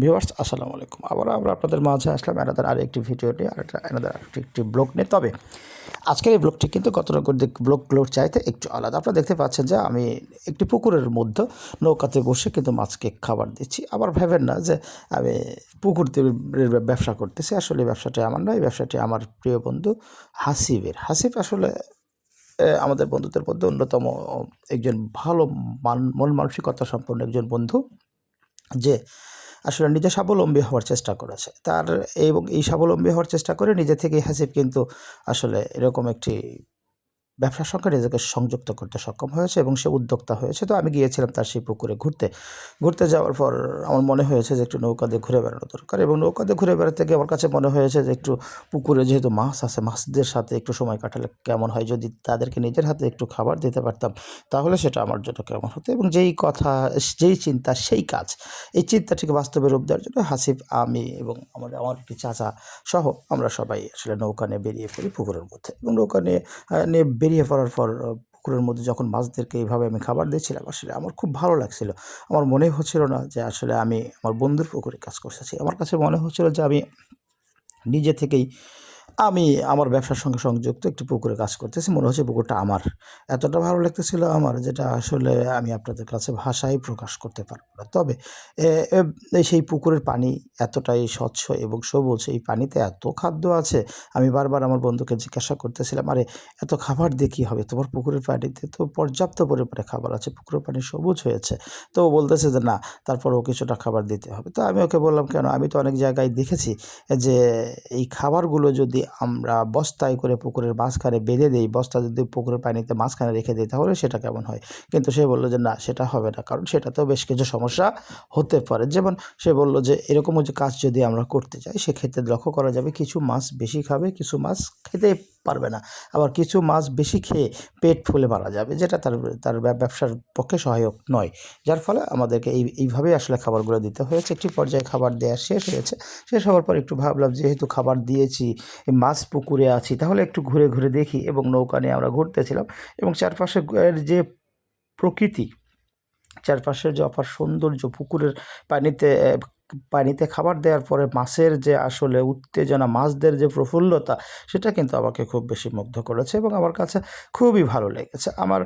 Viewers, আসসালামু আলাইকুম। আবার আমরা আপনাদের মাঝে আসলাম এনাদের আর একটি ভিডিও নিয়ে আর একটা এনাদের আরেকটি একটি ব্লগ নিয়ে। তবে আজকের এই ব্লগটি কিন্তু কত রকম ব্লগগুলোর চাইতে একটু আলাদা। আপনারা দেখতে পাচ্ছেন যে আমি একটি পুকুরের মধ্যে নৌকাতে বসে কিন্তু মাছকে খাবার দিচ্ছি। আবার ভেবেন না যে আমি পুকুর ব্যবসা করতেছি। আসলে ব্যবসাটি আমার নয় ব্যবসাটি আমার প্রিয় বন্ধু হাসিবের। হাসিব আসলে আমাদের বন্ধুদের মধ্যে অন্যতম একজন ভালো মান মন মানসিকতা সম্পন্ন একজন বন্ধু, যে আসলে নিজে স্বাবলম্বী হওয়ার চেষ্টা করেছে। তার এবং এই স্বাবলম্বী হওয়ার চেষ্টা করে নিজে থেকেই হাসিব কিন্তু আসলে এরকম একটি ব্যবসার সঙ্গে নিজেকে সংযুক্ত করতে সক্ষম হয়েছে এবং সে উদ্যোক্তা হয়েছে। তো আমি গিয়েছিলাম তার সেই পুকুরে ঘুরতে। ঘুরতে যাওয়ার পর আমার মনে হয়েছে যে একটু নৌকা দিয়ে ঘুরে বেড়ানো দরকার এবং নৌকা দিয়ে ঘুরে বেড়াতে গিয়ে আমার কাছে মনে হয়েছে যে একটু পুকুরে যেহেতু মাছ আছে, মাছদের সাথে একটু সময় কাটালে কেমন হয়? যদি তাদেরকে নিজের হাতে একটু খাবার দিতে পারতাম, তাহলে সেটা আমার জন্য কেমন হতো? এবং যেই কথা, যেই চিন্তা, সেই কাজ, এই চিন্তাটিকে বাস্তবে রূপ দেওয়ার জন্য হাসিফ, আমি এবং আমাদের আমার একটি চাচা সহ আমরা সবাই আসলে নৌকা নিয়ে বেরিয়ে পড়ি পুকুরের মধ্যে এবং নৌকা নিয়ে নিয়ে বেরিয়ে পড়ার পর পুকুরের মধ্যে যখন মাছদেরকে এইভাবে আমি খাবার দিয়েছিলাম, আসলে আমার খুব ভালো লাগছিল। আমার মনে হচ্ছিল না যে আসলে আমি আমার বন্ধুর পুকুরে কাজ করতেছি আমার কাছে মনে হচ্ছিল যে আমি নিজে থেকেই আমি আমার ব্যবসার সঙ্গে সংযুক্ত একটি পুকুরে কাজ করতেছি, মনে হচ্ছে পুকুরটা আমার। এতটা ভালো লাগতেছিল আমার যেটা আসলে আমি আপনাদের কাছে ভাষায় প্রকাশ করতে পারব না। তবে সেই পুকুরের পানি এতটাই স্বচ্ছ এবং সবুজ, এই পানিতে এত খাদ্য আছে, আমি বারবার আমার বন্ধুকে জিজ্ঞাসা করতেছিলাম, আরে, এত খাবার দিয়ে কী হবে? তোমার পুকুরের পানিতে তো পর্যাপ্ত পরিমাণে খাবার আছে, পুকুরের পানি সবুজ হয়েছে। তো ও বলতেছে যে, না, তারপরেও কিছুটা খাবার দিতে হবে। তো আমি ওকে বললাম, কেন? আমি তো অনেক জায়গায় দেখেছি যে, এই খাবারগুলো যদি আমরা বস্তায় করে পুকুরের মাঝখানে বেঁধে দিই, বস্তা যদি পুকুরের পানিতে মাঝখানে রেখে দিই তাহলে সেটা কেমন হয়? কিন্তু সে বলল যে, না, সেটা হবে না। কারণ সেটাতেও বেশ কিছু সমস্যা হতে পারে। যেমন সে বলল যে এরকমও যে কাজ যদি আমরা করতে যাই সেক্ষেত্রে লক্ষ্য করা যাবে কিছু মাছ বেশি খাবে, কিছু মাছ খেতে পারবে না। আবার কিছু মাছ বেশি খেয়ে পেট ফুলে মারা যাবে, যেটা তার তার ব্যবসার পক্ষে সহায়ক নয়। যার ফলে আমাদেরকে এই, এইভাবেই আসলে খাবারগুলো দিতে হয়েছে। একটি পর্যায়ে খাবার দেওয়া শেষ হয়েছে। শেষ হওয়ার পর একটু ভাবলাম, যেহেতু খাবার দিয়েছি মাছ পুকুরে আছি, তাহলে একটু ঘুরে ঘুরে দেখি। এবং নৌকা নিয়ে আমরা ঘুরতেছিলাম এবং চারপাশে এর যে প্রকৃতি, চারপাশের যে অপার সৌন্দর্য, পুকুরের পানিতে পানিতে খাবার দেওয়ার পরে মাছের যে আসলে উত্তেজনা, মাছদের যে প্রফুল্লতা, সেটা কিন্তু আমাকে খুব বেশি মুগ্ধ করেছে এবং আমার কাছে খুবই ভালো লেগেছে। আমার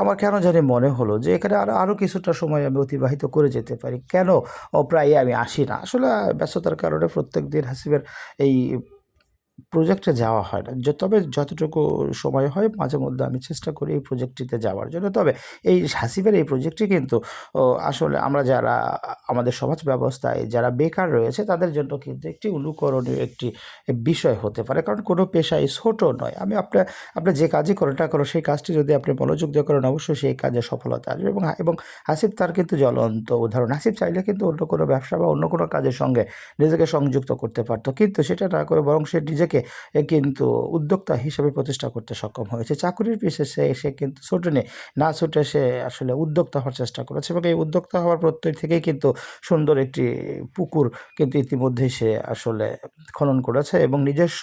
আমার কেন জানি মনে হলো যে এখানে আরও আরও কিছুটা সময় আমি অতিবাহিত করে যেতে পারি। কেন? প্রায় আমি আসি না। আসলে ব্যস্ততার কারণে প্রত্যেক দিন হাসিবের এই প্রজেক্টে যাওয়া হয় না। তবে যতটুকু সময় হয়, মাঝে মধ্যে আমি চেষ্টা করি এই প্রজেক্টটিতে যাওয়ার জন্য। তবে এই হাসিবের এই প্রজেক্টটি কিন্তু আসলে আমরা যারা আমাদের সমাজ ব্যবস্থায় যারা বেকার রয়েছে, তাদের জন্য কিন্তু একটি অনুকরণীয় একটি বিষয় হতে পারে। কারণ কোনো পেশায় ছোট নয়। আমি আপনার, আপনি যে কাজই করেন না করো সেই কাজটি যদি আপনি মনোযোগ দিয়ে করেন, অবশ্যই সেই কাজে সফলতা আসবে এবং এবং হাসিব তার কিন্তু জ্বলন্ত উদাহরণ। হাসিব চাইলে কিন্তু অন্য কোনো ব্যবসা বা অন্য কোনো কাজের সঙ্গে নিজেকে সংযুক্ত করতে পারতো। কিন্তু সেটা না করে বরং সে নিজেকে কিন্তু উদ্যোক্তা হিসেবে প্রতিষ্ঠা করতে সক্ষম হয়েছে। চাকুরির পিছিয়ে সে সে কিন্তু ছোটেনি না ছুটে সে আসলে উদ্যোক্তা হওয়ার চেষ্টা করেছে এবং এই উদ্যোক্তা হওয়ার প্রত্যয় থেকেই কিন্তু সুন্দর একটি পুকুর কিন্তু ইতিমধ্যেই সে আসলে খনন করেছে এবং নিজস্ব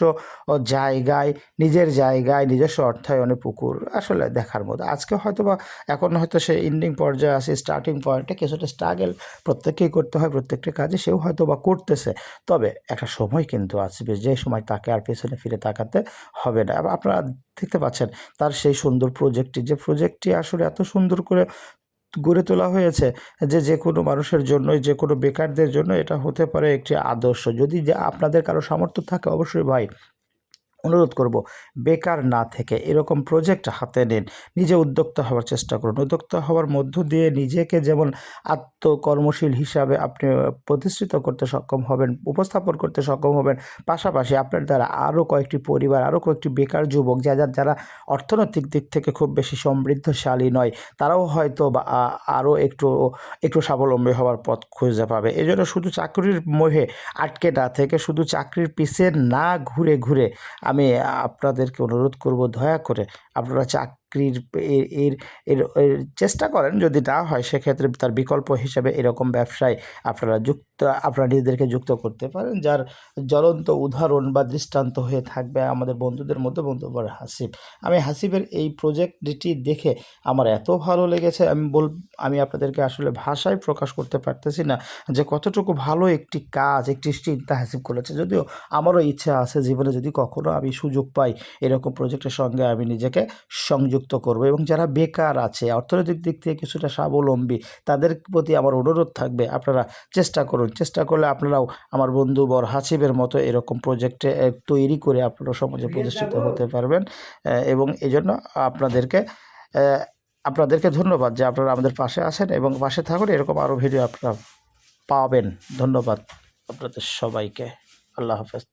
জায়গায়, নিজের জায়গায়, নিজস্ব অর্থায়নে পুকুর আসলে দেখার মতো। আজকে হয়তো বা এখন হয়তো সে ইন্ডিং পর্যায়ে আছে স্টার্টিং পয়েন্টে কিছুটা স্ট্রাগেল প্রত্যেককেই করতে হয়, প্রত্যেকটা কাজে সেও হয়তো বা করতেছে। তবে একটা সময় কিন্তু আসবে, যে সময় তাকে আর পেছনে ফিরে তাকাতে হবে না। আপনারা দেখতে পাচ্ছেন তার সেই সুন্দর প্রজেক্টটি যে প্রজেক্টটি আসলে এত সুন্দর করে গড়ে তোলা হয়েছে যে যে কোনো মানুষের জন্য যে কোনো বেকারদের জন্য এটা হতে পারে একটি আদর্শ। যদি যে আপনাদের কারও সামর্থ্য থাকে, অবশ্যই ভাই অনুরোধ করব, বেকার না থেকে এরকম প্রজেক্ট হাতে নিন। নিজে উদ্যোক্তা হওয়ার চেষ্টা করুন। উদ্যোক্তা হওয়ার মধ্য দিয়ে নিজেকে যেমন আত্মকর্মশীল হিসাবে আপনি প্রতিষ্ঠিত করতে সক্ষম হবেন, উপস্থাপন করতে সক্ষম হবেন, পাশাপাশি আপনার দ্বারা আরও কয়েকটি পরিবার আরও কয়েকটি বেকার যুবক, যারা যারা অর্থনৈতিক দিক থেকে খুব বেশি সমৃদ্ধশালী নয়, তারাও হয়তো বা আরও একটু একটু স্বাবলম্বী হওয়ার পথ খুঁজে পাবে। এই জন্য শুধু চাকরির মোহে আটকে না থেকে শুধু চাকরির পিছে না ঘুরে ঘুরে আমি আপনাদেরকে অনুরোধ করব দয়া করে আপনারা চাকরির এর এর চেষ্টা করেন যদি না হয়, সেক্ষেত্রে তার বিকল্প হিসাবে এরকম ব্যবসায় আপনারা যুক্ত, আপনারা নিজেদেরকে যুক্ত করতে পারেন। যার জ্বলন্ত উদাহরণ বা দৃষ্টান্ত হয়ে থাকবে আমাদের বন্ধুদের মধ্যে। বন্ধু বর হাসিব। আমি হাসিবের এই প্রজেক্টটি দেখে আমার এত ভালো লেগেছে। আমি বল, আমি আপনাদেরকে আসলে ভাষায় প্রকাশ করতে পারতেছি না যে কতটুকু ভালো একটি কাজ, একটি চিন্তা হাসিব করেছে। যদিও আমারও ইচ্ছা আছে জীবনে যদি কখনো আমি সুযোগ পাই এরকম প্রজেক্টের সঙ্গে আমি নিজেকে সংযুক্ত করব এবং যারা বেকার আছে অর্থনৈতিক দিক থেকে কিছুটা স্বাবলম্বী তাদের প্রতি আমার অনুরোধ থাকবে আপনারা চেষ্টা করুন। চেষ্টা করলে আপনারাও আমার বন্ধু বর হাসিবের মতো এরকম প্রজেক্টে তৈরি করে আপনারা সমাজে প্রতিষ্ঠিত হতে পারবেন। এবং এই জন্য আপনাদেরকে আপনাদেরকে ধন্যবাদ যে আপনারা আমাদের পাশে আছেন এবং পাশে থাকুন। এরকম আরও ভিডিও আপনারা পাবেন। ধন্যবাদ আপনাদের সবাইকে। আল্লাহ হাফেজ।